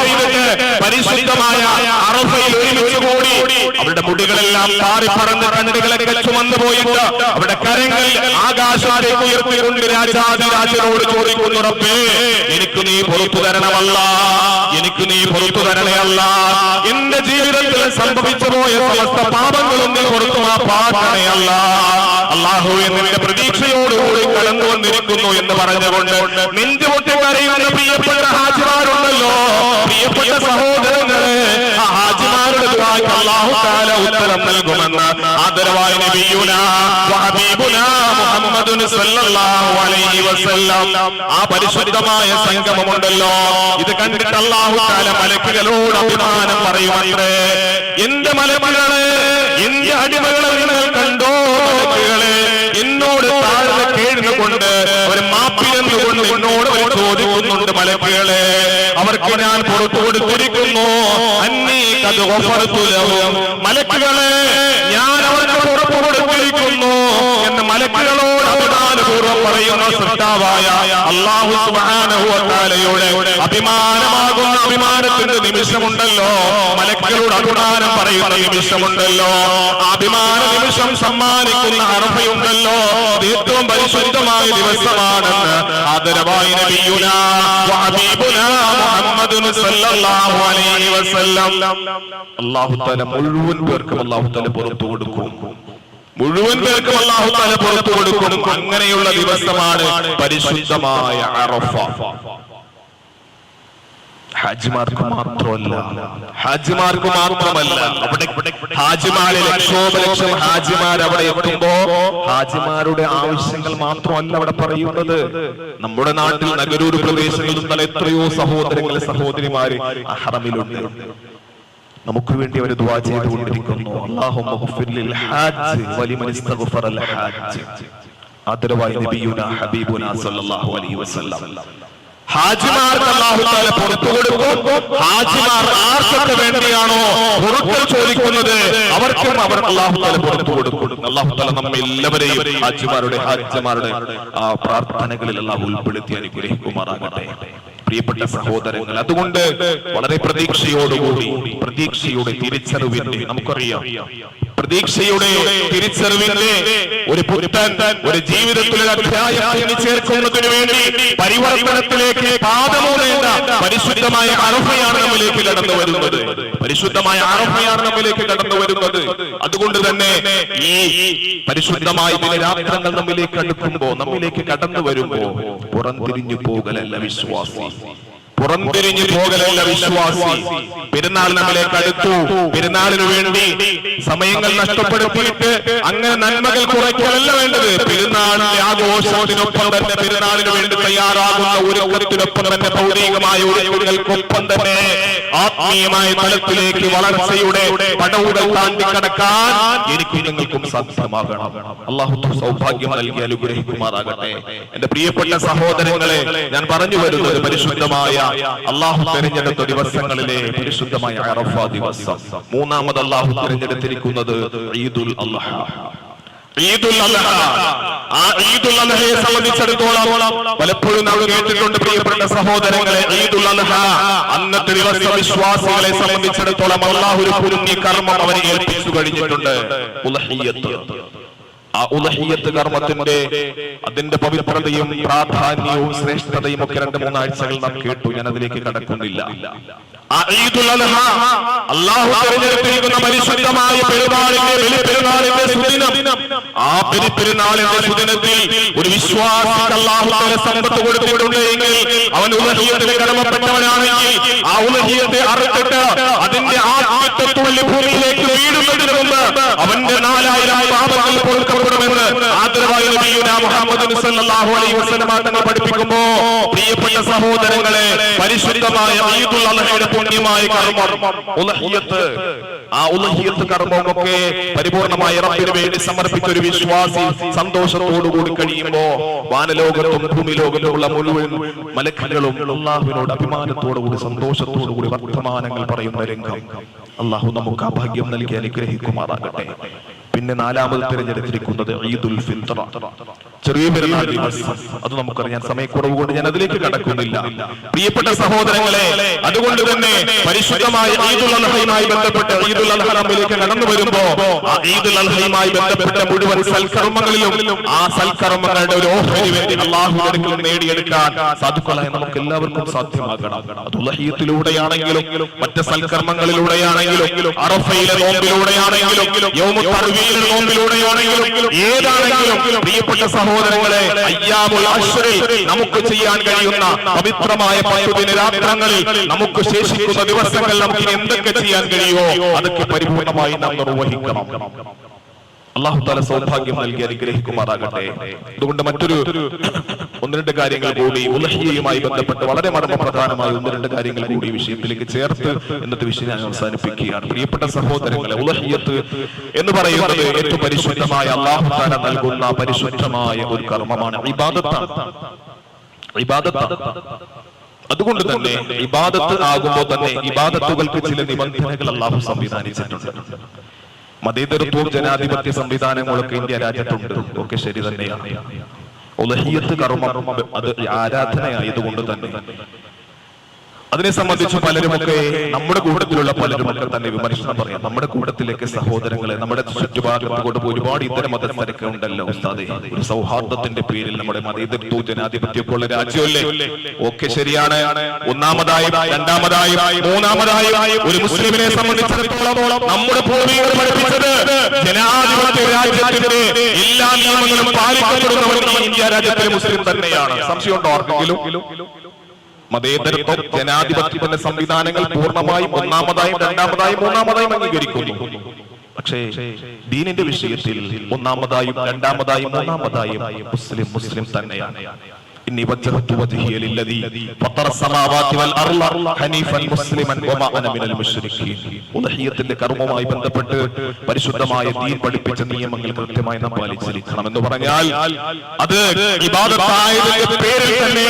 ചെയ്തിട്ട് പരിശുദ്ധമായ അറഫയിൽ ഒരുമിച്ച് കൂടി അവരുടെ മുടികളെല്ലാം കാറി പറന്ന് കണ്ണുകളൊക്കെ ചുമന്നു പോയിട്ട് അവിടെ കരങ്ങൾ ആകാശത്തേക്ക് ഉയർത്തിക്കൊണ്ട് രാജാതിരാജനോട് ചോദിക്കുന്നു റബ്ബേ എനിക്ക് നീ പുറത്തു തരണമല്ല. എനിക്ക് നീ പുറത്തു തരണയല്ല. എന്റെ ജീവിതത്തിൽ സംഭവിച്ചു പോയ സമസ്ത പാപങ്ങളും നീ പുറത്തു ആ പാടണയല്ല അള്ളാഹു നിന്റെ പ്രതീക്ഷയോടുകൂടി കടന്നു വന്നിരിക്കുന്നു എന്ന് പറഞ്ഞുകൊണ്ട് നെഞ്ചുപൊട്ടി കരയുന്ന പ്രിയപ്പെട്ട ഹാജിമാരുണ്ടല്ലോ. പ്രിയപ്പെട്ട സഹോദരങ്ങളെ ആ ഹാജിമാരുടെ ദുആക്ക് അല്ലാഹു തആല ഉത്തരം നൽകുമെന്ന് ആദരവായ നബിയുന വഹബീബുന മുഹമ്മദുൻ സല്ലല്ലാഹു അലൈഹി വസല്ലം. ആ പരിശുദ്ധമായ സംഗമമുണ്ടല്ലോ. ഇത് കണ്ടിട്ട് അല്ലാഹു തആല മലക്കുകളോട് അഭിമാനം പറയുമത്രേ. എന്റെ മലമകളെ എന്റെ അടിമകളെ നിങ്ങൾ കണ്ടോ എന്നോട് താഴ്ന്ന് കേഴുന്നുകൊണ്ട് ഒരു മാപ്പിലെന്നുകൊണ്ട് എന്നോട് അവർ ചോദിക്കുന്നുണ്ട് മലക്കുകളെ. അവർക്ക് ഞാൻ പുറത്തു കൊടുത്തിരിക്കുന്നു അന്നീ കത് ഒഫർത്തുലവും മലക്കുകളെ ഞാൻ അവർക്ക് പുറത്തു കൊടുത്തിരിക്കുന്നു എന്ന് മലക്കുകളോട് അഭിമാനപൂർവം പറയുന്ന സൃഷ്ടാവായ അള്ളാഹു സുബാനഹുവത്താലയുടെ അഭിമാനമാകുന്ന അഭിമാനത്തിന്റെ നിമിഷമുണ്ടല്ലോ. മലക്കുകളോട് അഭിമാനം പറയുന്ന നിമിഷമുണ്ടല്ലോ. അഭിമാന നിമിഷം സമ്മാനിക്കുന്ന ഇത് ഏറ്റവും പരിശുദ്ധമായ ദിവസമാണെന്ന് ആദരവായി നബിയുന വഹബീബുന മുഹമ്മദുൻ സല്ലല്ലാഹു അലൈഹി വസല്ലം. അല്ലാഹു തആല മുഴുവൻ പേർക്കും അല്ലാഹു തആല പുറത്തു കൊടുക്കും. മുഴുവൻ പേർക്കും അല്ലാഹു തആല പുറത്തു കൊടുക്കും. അങ്ങനെയുള്ള ദിവസമാണ് പരിശുദ്ധമായ അറഫ. ഹാജിമാർക്ക് മാത്രമല്ല. ഹാജിമാർക്ക് മാത്രമല്ല. അവിടെ ഹാജിമാരെ ലക്ഷോപലക്ഷം ഹാജിമാർ അവിടെ എത്തുമ്പോ ഹാജിമാരുടെ ആവശ്യങ്ങൾ മാത്രമല്ല അവിടെ പറയുന്നത്. നമ്മുടെ നാട്ടിൽ നഗരൂർ പ്രദേശങ്ങളിൽ നിന്നുള്ള എത്രയോ സഹോദരങ്ങൾ സഹോദരിമാര് അഹറമിലുണ്ട്. നമുക്ക് വേണ്ടി അവർ ദുആ ചെയ്തുകൊണ്ടിരിക്കുന്നു. ആദരവായി നബിയുന ഹബീബുന സല്ലല്ലാഹു അലൈഹി വസല്ലം. ഹാജിമാർക്ക് അല്ലാഹു തആല പുറത്തു കൊടുക്കും. ഹാജിമാർ ആർക്കൊക്കെ വേണ്ടിയാണോ പുറത്ത് ചോദിക്കുന്നത്? അവർക്കും അവർ അല്ലാഹു തആല പുറത്തു കൊടുക്കും. അല്ലാഹു തആല നമ്മെ എല്ലാവരെയും ഹാജിമാരുടെ ഹാജിമാരുടെ ആ പ്രാർത്ഥനകളിൽ അല്ലാഹു ഉൾപ്പെടുത്തി അനുഗ്രഹിക്കുമാറാകട്ടെ. പ്രിയപ്പെട്ട സഹോദരങ്ങൾ അതുകൊണ്ട് വളരെ പ്രതീക്ഷയോടുകൂടി പ്രതീക്ഷയുടെ തിരിച്ചറിവിന്റെ നമുക്കറിയാം പ്രതീക്ഷയുടെ തിരിച്ചറിവിന്റെ ഒരു പുത്തൻ ഒരു ജീവിതത്തിലെ അധ്യായം ചേർക്കുന്നതിന് വേണ്ടി പരിവർത്തനത്തിലേക്ക് പാദമോടേണ്ട പരിശുദ്ധമായ അർഹയാണ് നമ്മിലേക്ക് കടന്നു വരുന്നത്. പരിശുദ്ധമായ അർഹയാണ് നമ്മിലേക്ക് കടന്നു വരുന്നത്. അതുകൊണ്ട് തന്നെ ഈ പരിശുദ്ധമായ ദിനരാത്രങ്ങൾ നമ്മിലേക്ക് അടുക്കുമ്പോ നമ്മിലേക്ക് കടന്നു വരുമ്പോ പുറംതിരിഞ്ഞു പോകലല്ല വിശ്വാസി. പുറംതിരിഞ്ഞു പോകലല്ല വിശ്വാസി. പെരുന്നാൾ നമ്മിലേക്ക് അടുത്തു പെരുന്നാളിന് വേണ്ടി സമയങ്ങൾ നഷ്ടപ്പെടുത്തിയിട്ട് അങ്ങനെ നന്മകൾ കുറയ്ക്കലല്ല വേണ്ടത്. പെരുന്നാളിന്റെ ആഘോഷത്തിനൊപ്പം തന്നെ പെരുന്നാളിനു വേണ്ടി തയ്യാറാകുന്ന ഒരു തന്നെ ഭൗതികമായ ഒരുക്കങ്ങൾക്കൊപ്പം തന്നെ ആത്മീയമായ തലത്തിലേക്ക് വളർച്ചയുടെ പടവുകൾ താണ്ടി കടക്കാൻ എനിക്കും നിങ്ങൾക്കും സാധ്യമാകണം. അള്ളാഹു സൗഭാഗ്യം നൽകി അനുഗ്രഹിക്കുമാറാകട്ടെ. എന്റെ പ്രിയപ്പെട്ട സഹോദരങ്ങളെ ഞാൻ പറഞ്ഞു വരുന്നത് പരിശുദ്ധമായ അള്ളാഹു തെരഞ്ഞെടുത്ത ദിവസങ്ങളിലെ പരിശുദ്ധമായ അറഫ ദിവസം. മൂന്നാമത് അള്ളാഹു തെരഞ്ഞെടുത്തിരിക്കുന്നത് ഈദുൽ അള്ളഹ ഈദുൽ അദ്ഹ ആ ഈദുൽ അദ്ഹയെ സംബന്ധിച്ചിടത്തോളം പലപ്പോഴും നമ്മൾ കേട്ടിട്ടുണ്ട് പ്രിയപ്പെട്ട സഹോദരങ്ങളെ ഈദുൽ അദ്ഹ അന്നത്തെ ദിവസം വിശ്വാസികളെ സംബന്ധിച്ചിടത്തോളം അള്ളാഹു ഒരു പുണ്യ കർമ്മം അവരെ ഏൽപ്പിച്ചു കഴിഞ്ഞിട്ടുണ്ട്. ആ ഉലഹിയത്ത് കർമ്മത്തിന്റെ അതിന്റെ പവിത്രതയും പ്രാധാന്യവും ശ്രേഷ്ഠതയും ഒക്കെ രണ്ട് മൂന്നാഴ്ചകൾ നാം കേട്ടു. ഞാൻ അതിലേക്ക് കടക്കുന്നില്ല. അള്ളാഹു തെരഞ്ഞെടുത്തിരിക്കുന്ന പരിശുദ്ധമായ പെരുന്നാളിന്റെ ബലിപെരുന്നാളിന്റെ സുദിനം. ആ ബലിപെരുന്നാളിന്റെ സുദിനത്തിൽ ഒരു വിശ്വാസിക്ക് അള്ളാഹു സമ്പത്ത് കൊടുത്തിട്ടുണ്ട് എങ്കിൽ അവൻ ഉലഹീയത്തിൽ കടമപ്പെട്ടവനാണെങ്കിൽ ആ ഉലഹീയത്തെ അറുത്തിട്ട് അതിന്റെ തുള്ളി ഭൂമിയിലേക്ക് വീടുന്നതിന് മുമ്പ് അവന്റെ നാലായിരം പാപങ്ങൾ കൊടുക്കപ്പെടുമെന്ന് നബിയുന മുഹമ്മദ് സല്ലല്ലാഹു അലൈഹി വസല്ലം തങ്ങൾ പഠിപ്പിക്കുമ്പോ പ്രിയപ്പെട്ട സഹോദരങ്ങളെ പരിശുദ്ധമായ ഈദുൽ അദ്ഹയുടെ പുണ്യമായ കർമ്മം ഉലഹിയത്ത് ആ ഉലഹിയത്ത് കർമ്മമൊക്കെ പരിപൂർണമായ റബ്ബിന് വേണ്ടി സമർപ്പിച്ച ഒരു വിശ്വാസി സന്തോഷത്തോടു കൂടി കഴിയുമ്പോ വാനലോകത്തും ഭൂമി ലോകത്തുമുള്ള മുഴുവൻ മലക്കുകളും അള്ളാഹുവിനോട് അഭിമാനത്തോടു കൂടി സന്തോഷത്തോടു കൂടി വർത്തമാനങ്ങൾ പറയുന്ന രംഗം. അള്ളാഹു നമുക്ക് ആ ഭാഗ്യം നൽകി അനുഗ്രഹിക്കുമാറാകട്ടെ. പിന്നെ നാലാമത് തിരഞ്ഞെടുത്തിരിക്കുന്നത് ഈദുൽ ഫിത്ര ചെറിയ പെരുന്നാൾ ദിവസം. അത് നമുക്കറിയാം സമയക്കുറവ് കൊണ്ട് ഞാൻ അതിലേക്ക് കടക്കുന്നില്ല. പ്രിയപ്പെട്ട സഹോദരങ്ങളെ അതുകൊണ്ട് തന്നെ പരിശുദ്ധമായ ഈദുൽ അൽഹയുമായി ബന്ധപ്പെട്ട് ഈദുൽ അൽഹറമിലേക്ക് കടന്നു വരുമ്പോ ആ ഈദുൽ അൽഹയുമായി ബന്ധപ്പെട്ട മുഴുവൻ സൽക്കർമ്മങ്ങളിലും ആ സൽക്കർമ്മങ്ങളുടെ ഒരു ഓഹരി വേണ്ടി അള്ളാഹു നേടിയെടുക്കാൻ സാധുക്കളായി നമുക്ക് എല്ലാവർക്കും സാധ്യമാകണം. അത് ഉലഹീയത്തിലൂടെയാണെങ്കിലും മറ്റ് സൽക്കർമ്മങ്ങളിലൂടെയാണെങ്കിലും അറഫയിലെ നോമ്പിലൂടെയാണെങ്കിലും യൗമു തർവീഹിലെ നോമ്പിലൂടെയാണെങ്കിലും ഏതാണെങ്കിലും പ്രിയപ്പെട്ട സഹോദരങ്ങളെ അയ്യാമുൽ അശ്റിൽ നമുക്ക് ചെയ്യാൻ കഴിയുന്ന പവിത്രമായ പത്തു ദിനരാത്രങ്ങളിൽ നമുക്ക് ശേഷിക്കുന്ന ദിവസങ്ങൾ നമുക്ക് എന്തൊക്കെ ചെയ്യാൻ കഴിയുമോ? അതൊക്കെ പരിപൂർണമായി നാം നിർവഹിക്കണം. അള്ളാഹു താല സൗഭാഗ്യം നൽകി അനുഗ്രഹിക്കുമാറാകട്ടെ. അതുകൊണ്ട് മറ്റൊരു ഒന്ന് രണ്ട് കാര്യങ്ങൾ കൂടി ഉലഹിയയുമായി ബന്ധപ്പെട്ട് വളരെ മർമ്മപ്രധാനമായ ഒന്ന് രണ്ട് കാര്യങ്ങൾ കൂടി വിഷയത്തിലേക്ക് ചേർത്ത് ഇന്നത്തെ വിഷയം ഞാൻ അവസാനിപ്പിക്കുകയാണ്. പ്രിയപ്പെട്ട സഹോദരങ്ങളെ ഉലഹിയത്ത് എന്ന് പറയുന്നത് ഏറ്റവും പരിശുദ്ധമായ അള്ളാഹു താല നൽകുന്ന പരിശുദ്ധമായ ഒരു കർമ്മമാണ് ഇബാദത്താണ്. ഇബാദത്താണ്. അതുകൊണ്ട് തന്നെ ഇബാദത്ത് ആകുമ്പോൾ തന്നെ ഇബാദത്തുകൾക്ക് ചില നിബന്ധനകൾ അള്ളാഹു സംവിധാനിച്ചിട്ടുണ്ട്. മതേതരത്വവും ജനാധിപത്യ സംവിധാനങ്ങളൊക്കെ ഇന്ത്യ രാജ്യത്തുണ്ട്. ഒക്കെ ശരി തന്നെയാണ്. ഉലഹിയത്ത് കർമ്മം അത് ആരാധനയായതുകൊണ്ട് തന്നെ. അതിനെ സംബന്ധിച്ച് പലരുമൊക്കെ നമ്മുടെ കൂട്ടത്തിലുള്ള പലരുമൊക്കെ തന്നെ വിമർശനം പറയാം. നമ്മുടെ കൂട്ടത്തിലേക്ക് സഹോദരങ്ങളെ നമ്മുടെ ചുറ്റുപാടത്ത് കൊണ്ട് ഒരുപാട് ഇതര മതസ്ഥരൊക്കെ ഉണ്ടല്ലോ ഉസ്താദെ. ഒരു സൗഹാർദ്ദത്തിന്റെ പേരിൽ നമ്മുടെ മതേതൃത്വ ജനാധിപത്യമൊക്കെ ഉള്ള രാജ്യമല്ലേ ഒക്കെ ശരിയാണ്. ഒന്നാമതായി രണ്ടാമതായി മൂന്നാമതായി ഒരു മുസ്ലിമിനെ സംബന്ധിച്ചിടത്തോളം നമ്മുടെ പൂർവികർ പഠിപ്പിച്ചത് ജനാധിപത്യ രാജ്യത്തിന്റെ എല്ലാ നിയമങ്ങളും പാലിക്കപ്പെടുന്നവർ ഈ ഇന്ത്യ രാജ്യത്തിലെ മുസ്ലിം തന്നെയാണ്. സംശയമുണ്ടോ ആർക്കെങ്കിലും? മതേതരത്വം ജനാധിപത്യത്തിന്റെ സംവിധാനങ്ങൾ പൂർണമായും ഒന്നാമതായും രണ്ടാമതായും മൂന്നാമതായും അംഗീകരിക്കുന്നു. പക്ഷേ ദീനിന്റെ വിഷയത്തിൽ ഒന്നാമതായും രണ്ടാമതായും മൂന്നാമതായും മുസ്ലിം മുസ്ലിം തന്നെയാണ്. إني وجهت وجهي للذي فطر السماوات والأرض حنيفا مسلما وما أنا من المشركين ഉദഹിയത്തിന്റെ കർമ്മവുമായി ബന്ധപ്പെട്ട് പരിശുദ്ധമായ ദീൻ പഠിപ്പിച്ച നിയമങ്ങൾ കൃത്യമായി നാം പാലിച്ചിരിക്കണം എന്ന് പറഞ്ഞാൽ അത് ഇബാദത്തായതിന്റെ പേരിൽ തന്നെ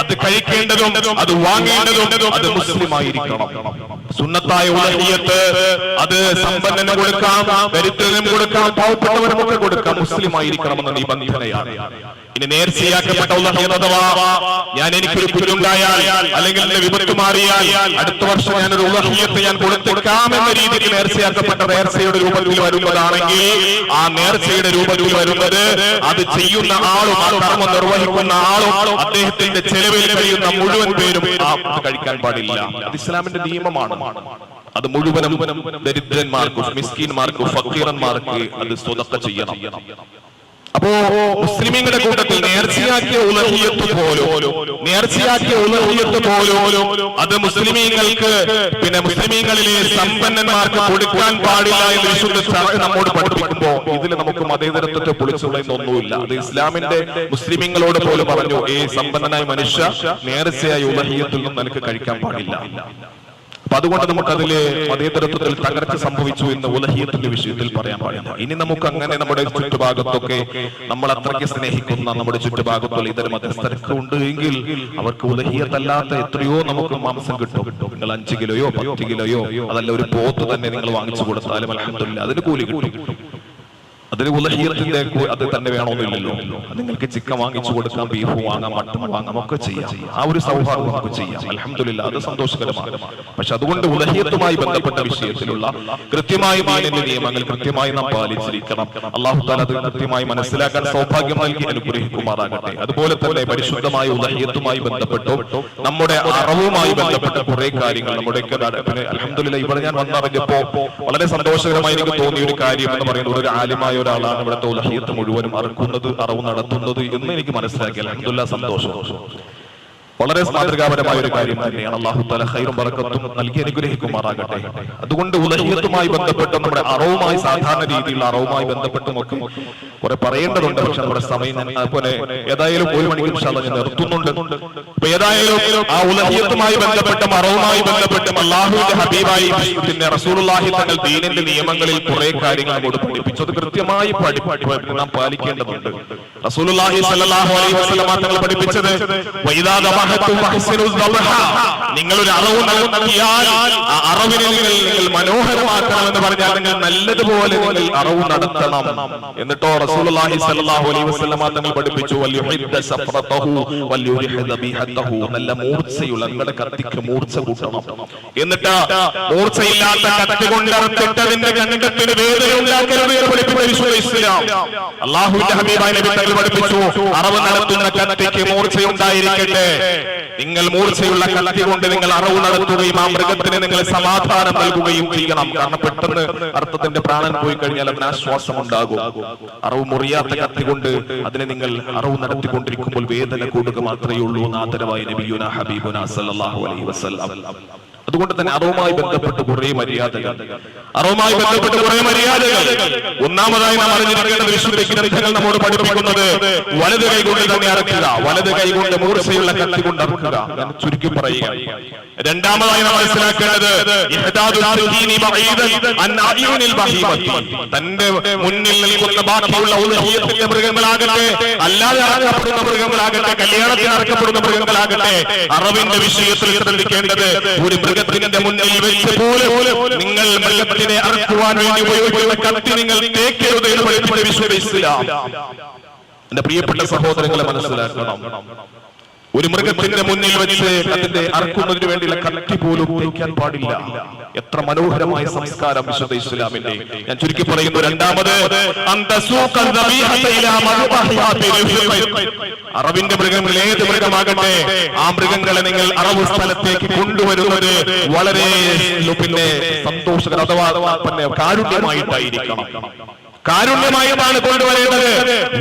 അത് കഴിക്കേണ്ടതും അത് വാങ്ങേണ്ടതും അത് മുസ്ലിമായിരിക്കണം സുന്നത്തായ ഉലഹിയത്ത് അത് സമ്പന്നന് കൊടുക്കാം ദരിദ്രനും കൊടുക്കാം പാവപ്പെട്ടവനുമൊക്കെ കൊടുക്കാം മുസ്ലിം ആയിരിക്കണമെന്ന നിബന്ധനയാണ് ഇനി നേർച്ചയാക്കപ്പെട്ട അഥവാ ഞാൻ എനിക്കൊരു കുരുണ്ടായാൽ അല്ലെങ്കിൽ എന്റെ വിപത്ത് മാറിയാൽ അടുത്ത വർഷം ഞാനൊരു ഉലഹിയത്ത് ഞാൻ കൊടുത്തേക്കാം എന്ന രീതിയിൽ നേർച്ചയാക്കപ്പെട്ട നേർച്ചയുടെ രൂപത്തിൽ വരുന്നതാണെങ്കിൽ ആ നേർച്ചയുടെ രൂപത്തിൽ വരുന്നത് അത് ചെയ്യുന്ന ആളും ആ കർമ്മം നിർവഹിക്കുന്ന ആളും അദ്ദേഹത്തിന്റെ ചെലവിൽ കഴിയുന്ന മുഴുവൻ പേരും കഴിക്കാൻ പാടില്ല. അത് ഇസ്ലാമിന്റെ നിയമമാണ്. അത് മുഴുവനും ദരിദ്രന്മാർക്കും മിസ്കീന്മാർക്കും ഫക്കീറന്മാർക്ക് അത് സ്വതക്ക ചെയ്യണം. അപ്പോ മുസ്ലിമീങ്ങളുടെ കൂട്ടത്തിൽ നേർച്ചയാക്കിയ ഉലഹിയത്ത് പോലും നേർച്ചയാക്കിയ ഉലഹിയത്ത് പോലും അത് മുസ്ലിമീങ്ങൾക്ക് പിന്നെ മുസ്ലിമീങ്ങളിലെ സമ്പന്നന്മാർക്ക് കൊടുക്കാൻ പാടില്ല എന്ന് വിശുദ്ധ നമ്മോട് പഠിപ്പിക്കുമ്പോ ഇതിൽ നമുക്ക് മതേതരത്വത്തെ പൊളിച്ചുള്ളതൊന്നുമില്ല അത് ഇസ്ലാമിന്റെ മുസ്ലിമീങ്ങളോട് പോലും പറഞ്ഞു ഈ സമ്പന്നനായ മനുഷ്യ നേർച്ചയായ ഉലഹിയത്തിൽ നിന്നും നിനക്ക് കഴിക്കാൻ പാടില്ല. അപ്പൊ അതുകൊണ്ട് നമുക്ക് അതിൽ മതേതരത്വത്തിൽ തകർച്ച സംഭവിച്ചു എന്ന് ഉലഹീയത്തിന്റെ വിഷയത്തിൽ പറയാൻ പാടില്ല. ഇനി നമുക്ക് അങ്ങനെ നമ്മുടെ ചുറ്റുഭാഗത്തൊക്കെ നമ്മൾ അത്രയ്ക്ക് സ്നേഹിക്കുന്ന നമ്മുടെ ചുറ്റുഭാഗത്തുള്ള ഇതര മതസ്ഥരൊക്കെ ഉണ്ട് എങ്കിൽ അവർക്ക് ഉലഹീയത്തല്ലാത്ത എത്രയോ നമുക്ക് മാംസം കിട്ടും. നിങ്ങൾ അഞ്ച് കിലോയോ പത്ത് കിലോയോ അതല്ല ഒരു പോത്ത് തന്നെ നിങ്ങൾ വാങ്ങിച്ചു കൊടുത്താലും അലഹമില്ല അതിന് കൂലി കിട്ടും. അതിന് ഉലഹീറത്തിന്റെ അത് തന്നെ വേണമെന്നില്ലല്ലോ നിങ്ങൾക്ക് ചിക്കൻ വാങ്ങിച്ചു കൊടുക്കാം ബീഫ് വാങ്ങാം മട്ടൺ വാങ്ങാം ഒക്കെ ചെയ്യാം. ആ ഒരു സൗഹാർദ്ദം നമുക്ക് ചെയ്യാം. അലഹമില്ല അത് സന്തോഷകരമാണ്. പക്ഷെ അതുകൊണ്ട് ഉലഹീറത്തുമായി ബന്ധപ്പെട്ട വിഷയത്തിലുള്ള കൃത്യമായി മാലിന്യ നിയമങ്ങൾ കൃത്യമായി നാം പാലിച്ചിരിക്കണം. അള്ളാഹു താല അത് കൃത്യമായി മനസ്സിലാക്കാൻ സൗഭാഗ്യം നൽകി അനുഗ്രഹിക്കുമാറാകട്ടെ. അതുപോലെ തന്നെ പരിശുദ്ധമായ ഉലഹീയത്തുമായി ബന്ധപ്പെട്ടോ നമ്മുടെ അറിവുമായി ബന്ധപ്പെട്ട കുറെ കാര്യങ്ങൾ നമ്മുടെ അലഹമില്ല ഇവിടെ ഞാൻ വന്നറിഞ്ഞപ്പോ വളരെ സന്തോഷകരമായി എനിക്ക് തോന്നിയ ഒരു കാര്യം എന്ന് പറയുന്നത് ഒരു ആലിമായ ഒരാളാണ് ഇവിടുത്തെ ഉലഹിയത്ത് മുഴുവനും അറക്കുന്നത് അറിവ് നടത്തുന്നത് എന്ന് എനിക്ക് മനസ്സിലാക്കി. അലഹമില്ല സന്തോഷം. വളരെ മാതൃകാപരമായ ഒരു കാര്യം തന്നെയാണ് അള്ളാഹു തല ഹൈറും പറക്കത്തും നൽകി അനുഗ്രഹിക്കുമാറാകട്ടെ. അതുകൊണ്ട് ഉലഹിയത്തുമായി ബന്ധപ്പെട്ട് നമ്മുടെ അറവുമായി സാധാരണ രീതിയിലുള്ള അറവുമായി ബന്ധപ്പെട്ടും ഒക്കെ കുറെ പറയേണ്ടതുണ്ട്. പക്ഷെ നമ്മുടെ സമയം അതുപോലെ ഏതായാലും ഒരു മണിക്കൂർ ശാല ഞാൻ നിർത്തുന്നുണ്ട്. അപ്പൊ ഏതായാലും ആ ഉലഹിയത്തുമായി ബന്ധപ്പെട്ടും അറവുമായി ബന്ധപ്പെട്ടും അള്ളാഹുവിന്റെ ഹബീബായി പിന്നെ റസൂലുള്ളാഹി തങ്ങൾ ദീനിന്റെ നിയമങ്ങളിൽ കുറെ കാര്യങ്ങൾ നമ്മോട് പഠിപ്പിച്ചു അത് കൃത്യമായി നാം പാലിക്കേണ്ടതുണ്ട്. റസൂലുള്ളാഹി സ്വല്ലല്ലാഹു അലൈഹി വസല്ലമ തങ്ങൾ പഠിപ്പിച്ചത് വൈദാ നിങ്ങൾ ഒരു അറവ് ആ അറവിനെ നിങ്ങൾ നിങ്ങൾ മനോഹരമാക്കണം എന്ന് പറഞ്ഞാൽ നിങ്ങൾ നല്ലതുപോലെ നിങ്ങൾ അറവ് നടത്തണം. എന്നിട്ടോ റസൂലുള്ളാഹി അലൈഹി വസല്ലമ തങ്ങൾ പഠിപ്പിച്ചു സഫറതഹു നല്ല മൂർച്ചയുള്ള നിങ്ങളുടെ കത്തിക്ക് മൂർച്ച കൂട്ടണം. എന്നിട്ട് മൂർച്ചയില്ലാത്ത കത്തി കൊണ്ട് അറുത്തിട്ടതിന്റെ കണ്ടത്തിന് പഠിപ്പിച്ച ഇസ്ലാം. ഹബീബായ നബി തങ്ങൾ പഠിപ്പിച്ചു അറവ് നടത്തുന്ന കത്തിക്ക് മൂർച്ചയുണ്ടായിരിക്കട്ടെ. നിങ്ങൾ മൂർച്ചയുള്ള കത്തി കൊണ്ട് നിങ്ങൾ അറവ് നടത്തുകയും ആ മൃഗത്തിന് നിങ്ങൾ സമാധാനം നൽകുകയും ചെയ്യണം. കാരണം പെട്ടെന്ന് അർത്ഥത്തിന്റെ പ്രാണൻ പോയി കഴിഞ്ഞാൽ അതിന് ആശ്വാസം ഉണ്ടാകും. അറവ് മുറിയാത്ത കത്തി കൊണ്ട് അതിനെ നിങ്ങൾ അറവ് നടത്തിക്കൊണ്ടിരിക്കുമ്പോൾ വേദന കൂടുക മാത്രമേ ഉള്ളൂ എന്ന് ആദരവായി നബിയുന ഹബീബുന സല്ലല്ലാഹു അലൈഹി വസല്ലം. അതുകൊണ്ട് തന്നെ അറവുമായി ബന്ധപ്പെട്ട് കുറെ മര്യാദകൾ. അറവുമായി ബന്ധപ്പെട്ട് കുറെ മര്യാദകൾ. ഒന്നാമതായി നാം അറിഞ്ഞിരിക്കേണ്ട വിശുദ്ധ ഗ്രന്ഥങ്ങൾ നമ്മോട് പഠിപ്പിക്കുന്നത് വലത് കൈകൊണ്ട് തന്നെ അറക്കുക വലത് കൈകൊണ്ട് മൂർച്ചയുള്ള കത്തി കൊണ്ട് അറക്കുക ഞാൻ ചുരുക്കി പറയുക. രണ്ടാമതായി നാം മനസ്സിലാക്കേണ്ടത്. തന്റെ മുന്നിൽ നിൽക്കുന്ന ബാക്കിയുള്ള മൃഗങ്ങളാകട്ടെ അല്ലാതെ അറക്കപ്പെടുന്ന മൃഗങ്ങളാകട്ടെ കല്യാണത്തിന് അറക്കപ്പെടുന്ന മൃഗങ്ങളാകട്ടെ അറവിന്റെ വിഷയത്തിൽ ശ്രദ്ധിക്കേണ്ടത് ഒരു മൃഗത്തിന്റെ മുന്നിൽ വെച്ച് പോലെ നിങ്ങൾ മൃഗത്തിനെ അറക്കുവാൻ വേണ്ടി ഉപയോഗിക്കുന്ന കത്തി നിങ്ങൾ തേക്കരുത് എന്ന് പഠിപ്പിച്ച വിശ്വ ഇസ്ലാം. എന്റെ പ്രിയപ്പെട്ട സഹോദരങ്ങളെ മനസ്സിലാക്കണം. ഒരു മൃഗത്തിന്റെ മുന്നിൽ വെച്ച് അതിന്റെ അറക്കുന്നതിന് വേണ്ടിയുള്ള കത്തി പോലും ഉപയോഗിക്കാൻ പാടില്ല. എത്ര മനോഹരമായ സംസ്കാരം വിശുദ്ധ ഇസ്ലാമിന്റെ. ഞാൻ ചുരുക്കി പറയുന്നു രണ്ടാമത്. അറബിന്റെ മൃഗങ്ങൾ ഏത് മൃഗമാകട്ടെ ആ മൃഗങ്ങളെ നിങ്ങൾ അറബ് സ്ഥലത്തേക്ക് കൊണ്ടുവരുന്നത് വളരെ പിന്നെ സന്തോഷകര അഥവാ പിന്നെ കാരുണ്യമായിട്ടായിരിക്കണം. കാരുണ്യമായിട്ടാണ് കൊണ്ടുവരേണ്ടത്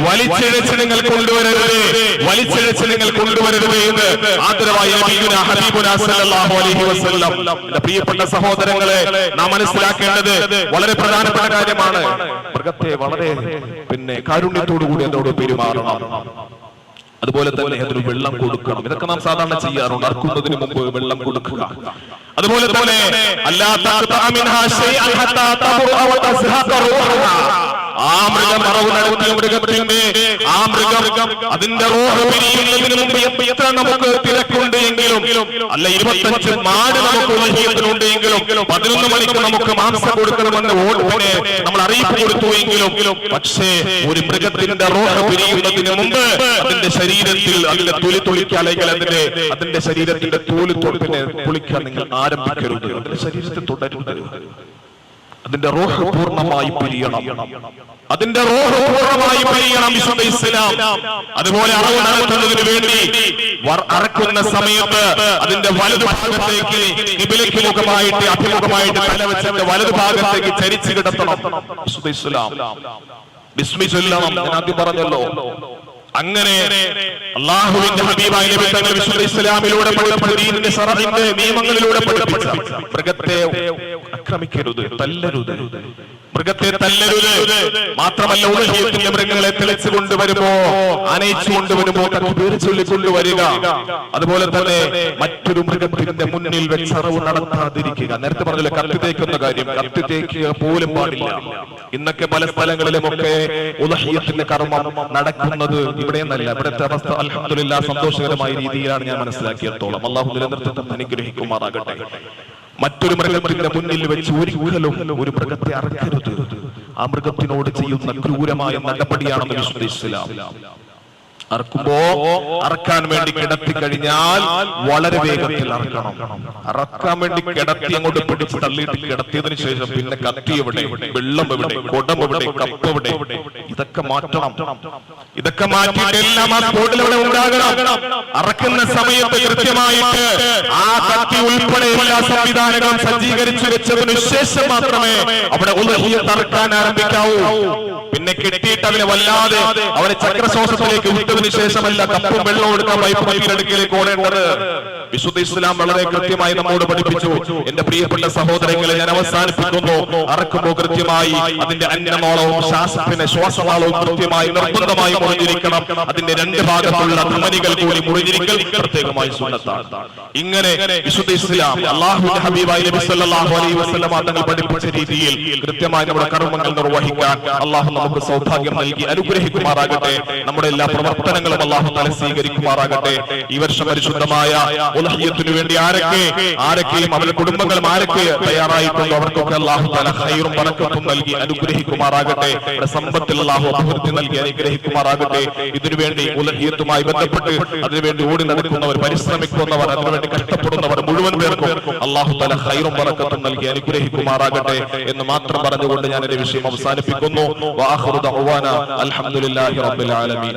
വലിച്ചിഴച്ച് നിങ്ങൾ കൊണ്ടുവരരുത്. വലിച്ചിഴച്ച് നിങ്ങൾ കൊണ്ടുവരരുത് പ്രിയപ്പെട്ട സഹോദരങ്ങളെ നാം മനസ്സിലാക്കേണ്ടത് വളരെ പ്രധാനപ്പെട്ട കാര്യമാണ്. മൃഗത്തെ വളരെ പിന്നെ കാരുണ്യത്തോടു കൂടി എന്നോട് പെരുമാറണം. അതുപോലെ തന്നെ അതിന് വെള്ളം കൊടുക്കണം. ഇതൊക്കെ നാം സാധാരണ ചെയ്യാറുണ്ട്. അർക്കുന്നതിന് മുമ്പ് വെള്ളം കൊടുക്കുക. അതുപോലെ തന്നെ ആ മൃഗം അറവ് നടത്തിയ മൃഗത്തിന്റെ ആ മൃഗം അതിന്റെ റോഹ് പിരിയുന്നതിന് മുമ്പ് എത്ര നമുക്ക് തിരക്കുണ്ട് എങ്കിലും അല്ല ഇരുപത്തഞ്ച് മാട് നമുക്ക് ഉലഹീയത്തിനുണ്ട് എങ്കിലും പതിനൊന്ന് മണിക്ക് നമുക്ക് മാംസം കൊടുക്കണമെന്ന് ഓടിനെ നമ്മൾ അറിയിപ്പ് കൊടുത്തു എങ്കിലും പക്ഷേ ഒരു മൃഗത്തിന്റെ റോഹ് പിരിയുന്നതിന് മുമ്പ് അതിന്റെ ശരീരത്തിൽ അതിന്റെ തൊലി തുളിക്കാൻ അല്ലെങ്കിൽ അതിന്റെ അതിന്റെ ശരീരത്തിന്റെ തോൽ തൊളിപ്പിനെ കുളിക്കാൻ നിങ്ങൾ ആരംഭിക്കരുത്. അതിന്റെ ശരീരത്തിൽ തുടരുത്. അതിന്റെ റോഹ് പൂർണമായി പിരിയണം. അതിന്റെ റോഹ് പൂർണമായി പിരിയണം വിശുദ്ധ ഇസ്ലാം. അതുപോലെ അറവ് നടത്തുന്നതിന് വേണ്ടി അറക്കുന്ന സമയത്ത് അതിന്റെ വലതു ഭാഗത്തേക്ക് മുഖമായിട്ട് അഭിമുഖമായിട്ട് തല വെച്ചിട്ട് വലതു ഭാഗത്തേക്ക് ചരിച്ചു കിടത്തണം. വിശുദ്ധ ഇസ്ലാം. ബിസ്മി ഞാൻ ആദ്യം പറഞ്ഞല്ലോ. അങ്ങനെ അള്ളാഹുവിന്റെ ഹബീബായ നബി തങ്ങൾ വിശുദ്ധ ഇസ്ലാമിലൂടെ പഠിപ്പിച്ച സറഹിന്റെ നിയമങ്ങളിലൂടെ പഠിപ്പിച്ച മൃഗത്തെ ആക്രമിക്കരുത് തല്ലരുത്. മൃഗത്തെ തല്ലരുത്. മാത്രമല്ല ഉലഹീയത്തിന്റെ മൃഗങ്ങളെ തെളിച്ചു കൊണ്ടുവരുമോ അനയിച്ചു കൊണ്ടുവരുമോ കത്തി പേര് ചൊല്ലി കൊണ്ടുവരിക. അതുപോലെ തന്നെ മറ്റൊരു മൃഗത്തിന്റെ മുന്നിൽ വെച്ചറവ് നടത്താതിരിക്കുക. നേരത്തെ പറഞ്ഞല്ലോ കത്തി തേക്കുന്ന കാര്യം. കത്തി തേക്കുക പോലും പാടില്ല. ഇന്നൊക്കെ പല സ്ഥലങ്ങളിലുമൊക്കെ ഉലഹീയത്തിന്റെ കർമ്മം നടക്കുന്നത് ഇവിടെ നല്ല ഇവിടുത്തെ അവസ്ഥ അൽഹംദുലില്ലാ സന്തോഷകരമായ രീതിയിലാണ് ഞാൻ മനസ്സിലാക്കിയത്തോളം അള്ളാഹു നിലനിർത്തുന്ന അനുഗ്രഹിക്കുമാറാകട്ടെ. മറ്റൊരു മൃഗത്തിന്റെ മുന്നിൽ വെച്ച് ഒരിക്കലും ഒരു മൃഗത്തെ അറക്കരുത് ആ മൃഗത്തിനോട് ചെയ്യുന്ന ക്രൂരമായ നടപടിയാണെന്ന് ഇസ്ലാം അറക്കുമ്പോ അറക്കാൻ വേണ്ടി കിടത്തി കഴിഞ്ഞാൽ വളരെ വേഗത്തിൽ അറക്കണം. അറക്കാൻ വേണ്ടി കിടത്തി അങ്ങോട്ട് പിടിച്ച് തള്ളിയിട്ട് കിടത്തിയതിനു ശേഷം പിന്നെ കത്തി എവിടെ? വെള്ളം എവിടെ? കുടം എവിടെ? കപ്പ് എവിടെ? ഇതൊക്കെ മാറ്റണം. ഇതൊക്കെ മാറ്റിയിട്ട് എല്ലാം ആ ഉണ്ടാകണം. അറക്കുന്ന സമയത്ത് കൃത്യമായിട്ട് ആ കത്തി ഉൾപ്പെടെ എല്ലാ സംവിധാനങ്ങളും സജ്ജീകരിച്ചു വെച്ചതിനു ശേഷം മാത്രമേ അവിടെ അറക്കാൻ ആരംഭിക്കാവൂ. പിന്നെ കെട്ടിയിട്ട് അതിനെ വല്ലാതെ അവനെ ചക്രശ്വാസത്തിലേക്ക് വിട്ടതിന് ശേഷമല്ല കപ്പും വെള്ളവും എടുക്കാൻ പൈപ്പ് പൈപ്പിലെടുക്കലേക്ക് ഓടേണ്ടത് വിശുദ്ധ ഇസ്ലാം വളരെ കൃത്യമായി നമ്മോട് പഠിപ്പിച്ചു. എന്റെ പ്രിയപ്പെട്ട സഹോദരങ്ങളെ ഞാൻ അവസാനിപ്പിക്കുന്നു. അറക്കുമ്പോൾ കൃത്യമായി അതിന്റെ അന്നനാളവും ശ്വാസത്തിന്റെ ശ്വാസമാളവും കൃത്യമായി നിർബന്ധമായി മുറിഞ്ഞിരിക്കണം. അതിന്റെ രണ്ട് ഭാഗത്തുള്ള ധമനികൾ കൂടി മുറിഞ്ഞിരിക്കൽ പ്രത്യേകമായി സുന്നത്താണ്. ഇങ്ങനെ വിശുദ്ധ ഇസ്ലാം അള്ളാഹു ഹബീബായി നബി സല്ലല്ലാഹു അലൈഹി വസല്ലമ തങ്ങൾ പഠിപ്പിച്ച രീതിയിൽ കൃത്യമായി നമ്മുടെ കർമ്മങ്ങൾ നിർവഹിക്കാൻ അള്ളാഹു നമുക്ക് സൗഭാഗ്യം നൽകി അനുഗ്രഹിക്കുമാറാകട്ടെ. നമ്മുടെ എല്ലാ പ്രവർത്തനങ്ങളും അള്ളാഹു തല സ്വീകരിക്കുമാറാകട്ടെ. ഈ വർഷം പരിശുദ്ധമായ ഉലഹിയത്തിനു വേണ്ടി ആരൊക്കെ ആരൊക്കെയും അവരുടെ കുടുംബങ്ങളും ആരൊക്കെ തയ്യാറായിട്ടുണ്ടോ അവർക്കൊക്കെ അള്ളാഹു തല ഹൈറും വണക്കത്തും നൽകി അനുഗ്രഹിക്കുമാറാകട്ടെ. സമ്പത്തിൽ അള്ളാഹു അഭിവൃദ്ധി നൽകി അനുഗ്രഹിക്കുമാറാകട്ടെ. ഇതിനുവേണ്ടി ഉലഹിയത്തുമായി ബന്ധപ്പെട്ട് അതിനുവേണ്ടി ഓടി നടക്കുന്നവർ പരിശ്രമിക്കുന്നവർ അതിനുവേണ്ടി കഷ്ടപ്പെടുന്നവർ മുഴുവൻ പേർക്കും അള്ളാഹു തല ഹൈറും വറക്കത്തും നൽകി അനുഗ്രഹിക്കുമാറാകട്ടെ എന്ന് മാത്രം പറഞ്ഞുകൊണ്ട് ഞാൻ എന്റെ വിഷയം അവസാനിപ്പിക്കുന്നു. അൽഹംദുലില്ലാഹി റബ്ബിൽ ആലമീൻ.